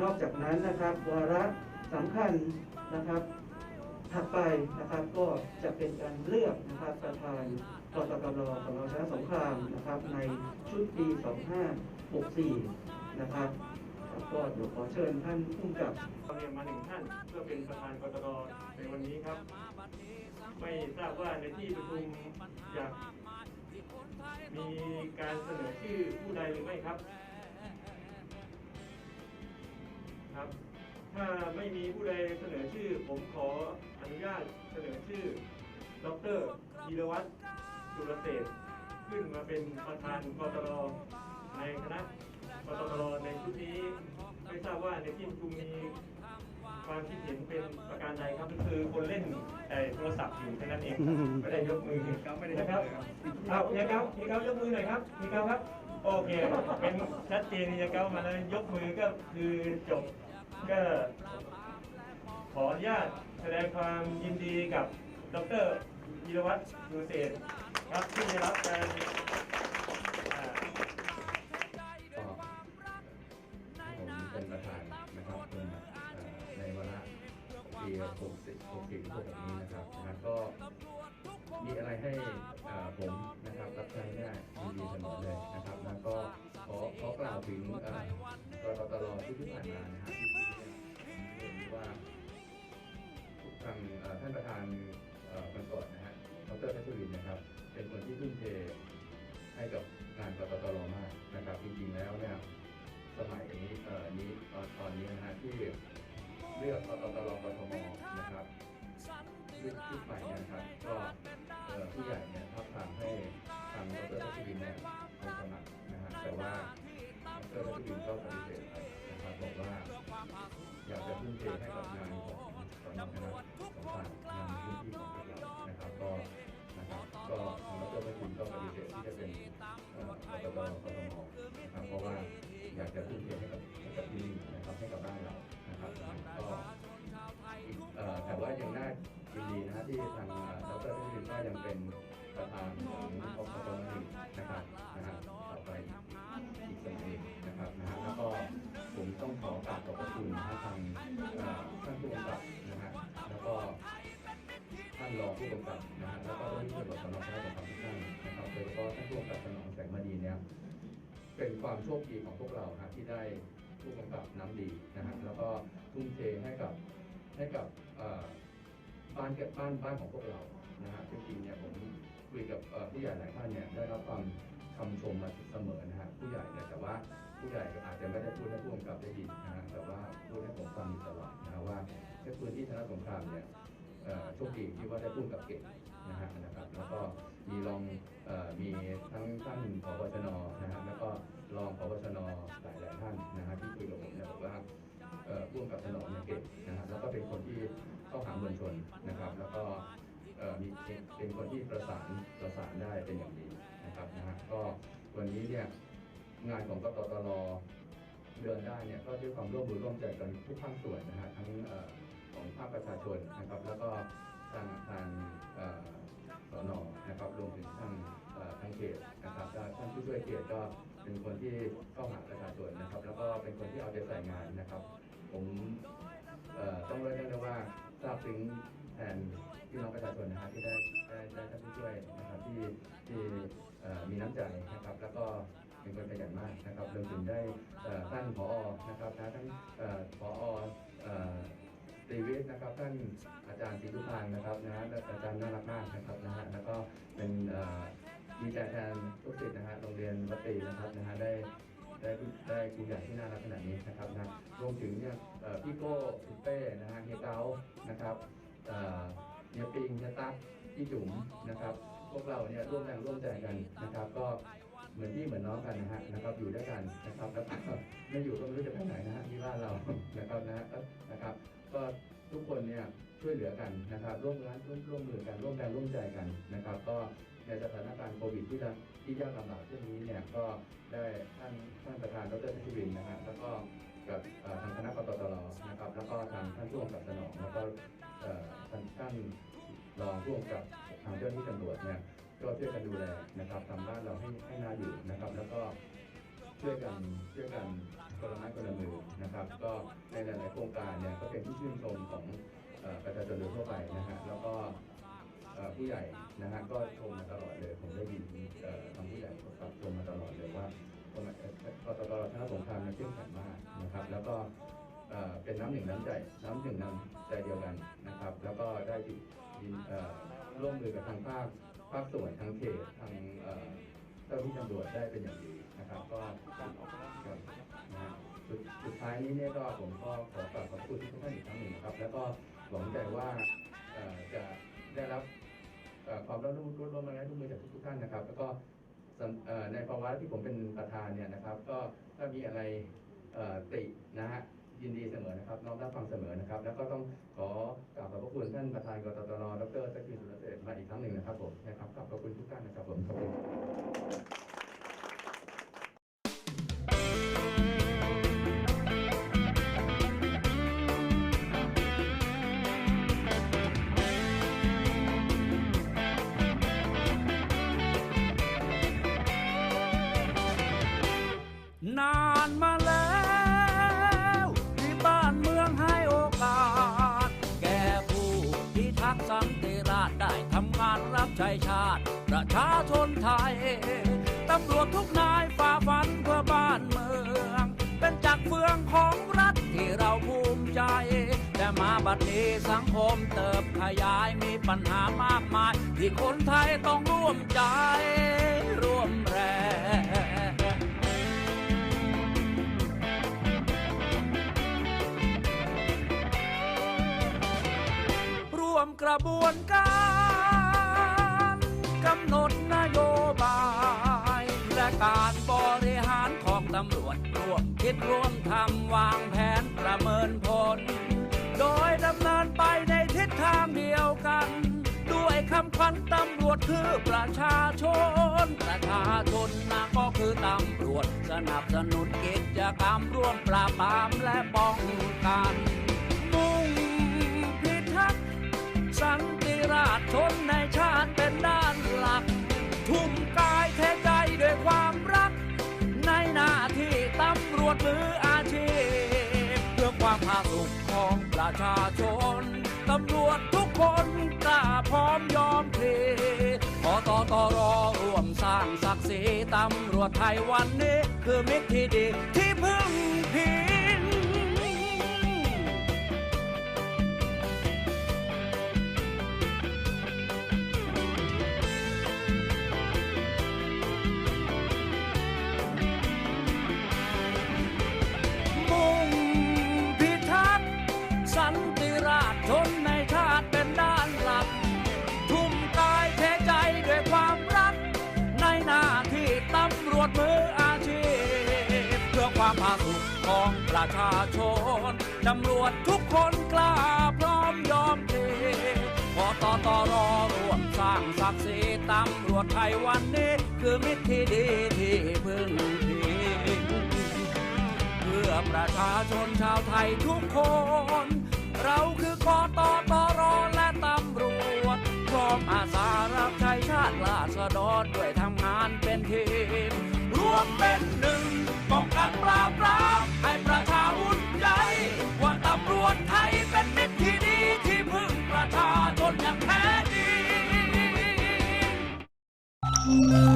นอกจากนั้นนะครับวาระสำคัญนะครับถัดไปนะครับก็จะเป็นการเลือกนะครับประธานกตกรของเราชนะสงครามนะครับในชุดปี 2564 นะครับครับก็เดี๋ยวขอเชิญท่านผู้กำกับเรียนมาหนึ่งท่านเพื่อเป็นประธานกตรในวันนี้ครับ ไม่ทราบว่าในที่ประชุมอยากมีการเสนอชื่อผู้ใดหรือไม่ครับ ครับ ถ้าไม่มีผู้ใดเสนอชื่อ ผมขออนุญาตเสนอชื่อ ดรธีรวัตรจุลเศรษฐ์ขึ้นมาเป็นประธานกตรในคณะกตรในชุดนี้ไม่ทราบว่าในที่ประชุมมีความคิดเห็นเป็นประการใดครับก็คือคนเล่นแต่โทรศัพท์อยู่แค่นั้นเองครับไม่ได้ยกมือนะครับเอาเฮียเก้าเฮียเก้ายกมือหน่อยครับเฮียเก้าครับโอเค เป็นชัดเจนเฮียเก้ามาแล้วยกมือก็คือจบ ก็ขออนุญาตแสดงความยินดีกับดรยีรวัตรดูเศษครับที่ได้รับการอ่าก็ผมเป็นประธานนะครับเป็นในวาระปี60 60 6นี้นะครับนะก็มีอะไรให้อ่อผมนะครับรับใช้ได้ยินดีเสมอเลยนะครับ แล้วก็ขอขอกล่าวถึงอ่อกรตลที่ที่ผ่านมานะฮะที่ ว่าทางท่านประธานเอ่อมันก่อนนะฮะดรพัชรินนะครับ เป็นคนที่ทุ่มเทให้กับงานกตตรมากนะครับ จริงๆแล้วเนี่ยสมัยนี้เอ่อนี้ตอนตอนนี้นะฮะที่เลือกกตตรกทมนะครับชุดชุดใหม่เนี่ยนะครับก็ผู้ใหญ่เนี่ยทับทางให้ทางดรทัชวินเนี่ยลงสมัครนะฮะแต่ว่าดรทัชวินก็ปฏิเสธนะครับบอกว่า อยากจะทุ่มเทให้กับงานของสำนักงานสงครามงานพื้นที่ของพวกเรานะครับก็นะครับก็ทางดรทัชวินก็ปฏิเสธที่จะเป็นเอ่อกตตรกมนะครับเพราะว่าอยากจะทุ่มเทให้กับให้กับที่นี่นะครับให้กับบ้านเรานะครับก็อีกแต่ว่าอยังน่ายินดีนะฮะที่ทางดรทัชวินก็ยังเป็นประธานของกกตหนึ่งนะครับนะฮะต่อไปอีกสมัยหนึ่งนะครับนะฮะแล้วก็ผมต้องขอกราบขอบพระคุณนะฮะทานรองผู้กำกับนะฮะแล้วก็ท่านผู้กำกับสนพระสงครามทุกท่านนะครับโดยเฉพาะท่านผู้กำกับสนองแสงมณีเนี่ยเป็นความโชคดีของพวกเราฮะที่ได้ผู้กำกับน้ำดีนะฮะแล้วก็ทุ่มเทให้กับให้กับบ้านเก็บบ้านบ้านของพวกเรานะฮะจริงๆเนี่ยผมคุยกับผู้ใหญ่หลายท่านเนี่ยได้รับความคำชมมาเสมอนะฮะผู้ใหญ่เนี่ยแต่ว่าผู้ใหญ่อาจจะไม่ได้พูดให้ผู้กำกับได้ยินนะฮะแต่ว่าพูดให้ผมฟังตลอดนะว่าในพื้นที่ชนะสงครามเนี่ย โชคดีที่ว่าได้พูดกับเก่งนะฮะนะครับแล้วก็มีรองอมีทั้งท่านผบชนนะฮะแล้วก็รองผบชนหลายหลายท่านนะฮะที่คุยกับผมเนี่ยบอกว่าร่วมกับสนเนี่ยเก่งนะฮะแล้วก็เป็นคนที่เข้าหามวลชนนะครับ แล้วก็มีเป็นคนที่ประสานประสานได้เป็นอย่างดีนะครับนะฮะก็วันนี้เนี่ยงานของกตตรเดินได้เนี่ยก็ด้วยความร่วมมือร่วมใจกันทุกภาคส่วนนะฮะทั้ง ของภาคประชาชนนะครับ แล้วก็ทางทางเอ่อสนนะครับรวมถึงทางทางเขตนะครับแล้วท่านผู้ช่วยเขตก็เป็นคนที่เข้าหาประชาชนนะครับ แล้วก็เป็นคนที่เอาใจใส่งานนะครับ ผมเอ่อต้องเรียกได้ว่าทราบถึงแทนพี่น้องประชาชนนะฮะที่ได้ได้ได้ท่านผู้ช่วยนะครับที่ที่มีน้ำใจนะครับ แล้วก็เป็นคนขยันมากนะครับรวมถึงได้ท่านผอนะครับนะทั้งผอ ตีวิทย์นะครับท่านอาจารย์ศรีทุพานนะครับนะฮะอาจารย์น่ารักมากนะครับนะฮะแล้วก็เป็นเอ่อมีใจแทนทุกศิษย์นะฮะโรงเรียนวัดตีนะครับนะฮะได้ได้ได้ครูใหญ่ที่น่ารักขนาดนี้นะครับนะรวมถึงเนี่ยพี่โก้พี่เป้นะฮะเฮียเกานะครับเอ่อเฮียปิงเฮียตั๊กพี่จุ๋มนะครับ พวกเราเนี่ยร่วมแรงร่วมใจกันนะครับ ก็ เหมือนพี่เหมือนน้องกันนะฮะนะครับอยู่ด้วยกันนะครับแล้วก็ไม่อยู่ก็ไม่รู้จะไปไหนนะฮะที่บ้านเรานะครับนะฮะก็นะครับ ก็ทุกคนเนี่ยช่วยเหลือกันนะครับ ร่วมร้านร่วมร่วมมือกันร่วมแรงร่วมใจกันนะครับ ก็ในสถานการณ์โควิดที่จะที่ยากลำบากเช่นนี้เนี่ยก็ได้ท่านท่านประธานดรทัชวินนะฮะแล้วก็กับทางคณะกตตรนะครับ แล้วก็ทางท่านผู้กำกับสนองแล้วก็ท่านท่านรองผู้กำกับทางเจ้าหน้าที่ตำรวจเนี่ย ก็ช่วยกันดูแลนะครับทำบ้านเราให้ให้น่าอยู่นะครับ แล้วก็ช่วยกันช่วยกันคนละไม้คนละมือนะครับ ก็ในหลาย ๆ โครงการเนี่ยก็เป็นที่ชื่นชมของประชาชนโดยทั่วไปนะฮะแล้วก็ผู้ใหญ่นะฮะก็ชมมาตลอดเลย ผมได้ยินทางผู้ใหญ่ก็ชมมาตลอดเลยว่าสมัยเอ่อกตตชนะสงครามเนี่ยเข้มแข็งมากนะครับ แล้วก็เป็นน้ำหนึ่งน้ำใจ น้ำหนึ่งน้ำใจเดียวกันนะครับ แล้วก็ได้ยินร่วมมือกับทางภาค ภาคส่วนทางเขตทางเจ้าที่ตำรวจได้เป็นอย่างดีนะครับ ก็การออกกำลังกายนะฮะสุดสุดท้ายนี้เนี่ยก็ผมก็ขอกราบขอบคุณทุกท่านอีกครั้งหนึ่งนะครับ แล้วก็หวังใจว่าจะได้รับความร่วมมือร่วมมือร่วมมือจากทุกท่านนะครับ แล้วก็ในภาวะที่ผมเป็นประธานเนี่ยนะครับ ก็ถ้ามีอะไรตินะฮะยินดีเสมอนะครับน้อมรับฟังเสมอนะครับ แล้วก็ต้องขอกราบขอบพระคุณท่านประธานกตตนดรสักดิ์สุร เสษมาอีกครั้งหนึ่งนะครับผมนะครับขอบคุณทุกท่านนะครับผมขอบคุณนานมาแล้วที่บ้านเมืองให้โอกาส แก่ผู้ที่ทักสัน ช้ชาติ ประชาชนไทย ตำรวจทุกนายฝ่าฟันเพื่อบ้านเมือง เป็นจักรเฟืองของรัฐที่เราภูมิใจ แต่มาบัดนี้สังคมเติบขยายมีปัญหามากมาย ที่คนไทยต้องร่วมใจ ร่วมแรงร่วมกระบวนการ หนดนโยบาย และการบริหารของตำรวจร่วมคิดร่วมทำวางแผนประเมินผล โดยดำเนินไปในทิศทางเดียวกัน ด้วยคำขวัญตำรวจคือประชาชน ประชาชนนะก็คือตำรวจ สนับสนุนกิจกรรมร่วมปราบปรามและป้องกันมุ่งพิทักษ์สันติราษฎร์ชช ตำรวจทุกคนกล้าพร้อมยอมพลีขอต่อตอรอร่วมสร้างศักดิ์ศรีตำรวจไทยวันนี้ คือมิตรที่ดีที่พึ่งพี ชาชนตำรวจทุกคนกล้าพร้อมยอมเทพอตอตอรอร่วมสร้างศักดิ์ศรีตำรวจไทยวันนี้ คือมิตรที่ดีที่พึ่งพิงเพื่อประชาชนชาวไทยทุกคน เราคือกอตอตอรอและตำรวจพร้อมอาสารับใช้ชาติราษฎรด้วยทำงานเป็นทีมรวมเป็น ไทยเป็นมิตรที่ดีที่พึ่งประชาชนอย่างแท้จริง